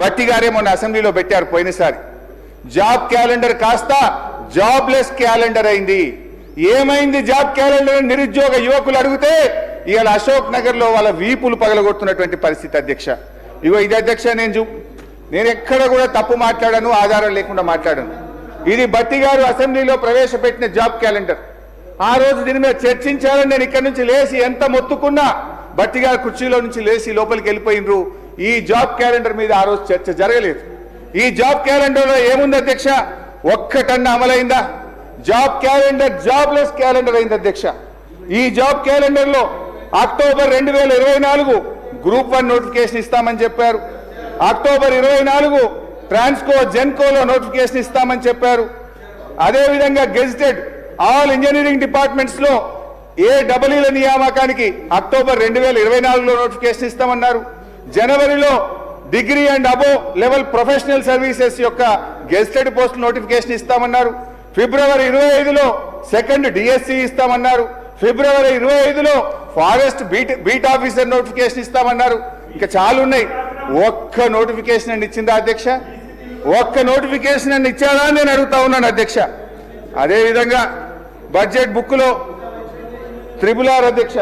బట్టి గారే మొన్న అసెంబ్లీలో పెట్టారు పోయినసారి. జాబ్ క్యాలెండర్ కాస్త జాబ్లెస్ క్యాలెండర్ అయింది. ఏమైంది జాబ్ క్యాలెండర్ నిరుద్యోగ యువకులు అడిగితే ఇవాళ అశోక్ నగర్లో వాళ్ళ వీపులు పగలగొడుతున్నటువంటి పరిస్థితి అధ్యక్ష. ఇగో ఇది అధ్యక్ష నేను చూ నేను ఎక్కడ కూడా తప్పు మాట్లాడాను ఆధారం లేకుండా మాట్లాడాను. ఇది బట్టి గారు అసెంబ్లీలో ప్రవేశపెట్టిన జాబ్ క్యాలెండర్. ఆ రోజు దీని మీద చర్చించాలని నేను ఇక్కడి నుంచి లేచి ఎంత మొత్తుకున్నా బట్టి గారు కుర్చీలో నుంచి లేచి లోపలికి వెళ్ళిపోయినరు. ఈ జాబ్ క్యాలెండర్ మీద ఆ రోజు చర్చ జరగలేదు. ఈ జాబ్ క్యాలెండర్లో ఏముంది అధ్యక్ష? ఒక్కటన్నా అమలైందా? జాబ్ క్యాలెండర్ జాబ్లెస్ క్యాలెండర్ అయింది అధ్యక్ష. ఈ జాబ్ క్యాలెండర్లో అక్టోబర్ రెండు వేల ఇరవై నాలుగు గ్రూప్ వన్ నోటిఫికేషన్ ఇస్తామని చెప్పారు. అక్టోబర్ ఇరవై నాలుగు ట్రాన్స్కో జెన్కోలో నోటిఫికేషన్ ఇస్తామని చెప్పారు. అదేవిధంగా గెజిటెడ్ ఆల్ ఇంజనీరింగ్ డిపార్ట్మెంట్స్లో ఏ డబుల్ఈల నియామకానికి అక్టోబర్ రెండు వేల ఇరవై నాలుగులో నోటిఫికేషన్ ఇస్తామన్నారు. జనవరిలో degree and above level professional services యొక్క గెజిటెడ్ పోస్ట్ నోటిఫికేషన్ ఇస్తామన్నారు. ఫిబ్రవరి ఇరవై ఐదులో సెకండ్ డిఎస్సి ఇస్తామన్నారు. ఫిబ్రవరి ఇరవై ఐదులో forest beat beat officer notification ఇస్తామన్నారు. ఇంకా చాలా ఉన్నాయి. ఒక్క నోటిఫికేషన్ అని ఇచ్చిందా అధ్యక్ష? ఒక్క నోటిఫికేషన్ అని ఇచ్చారా నేను అడుగుతా ఉన్నాను అధ్యక్ష. అదేవిధంగా బడ్జెట్ బుక్లో త్రిబుల్ ఆర్ అధ్యక్ష.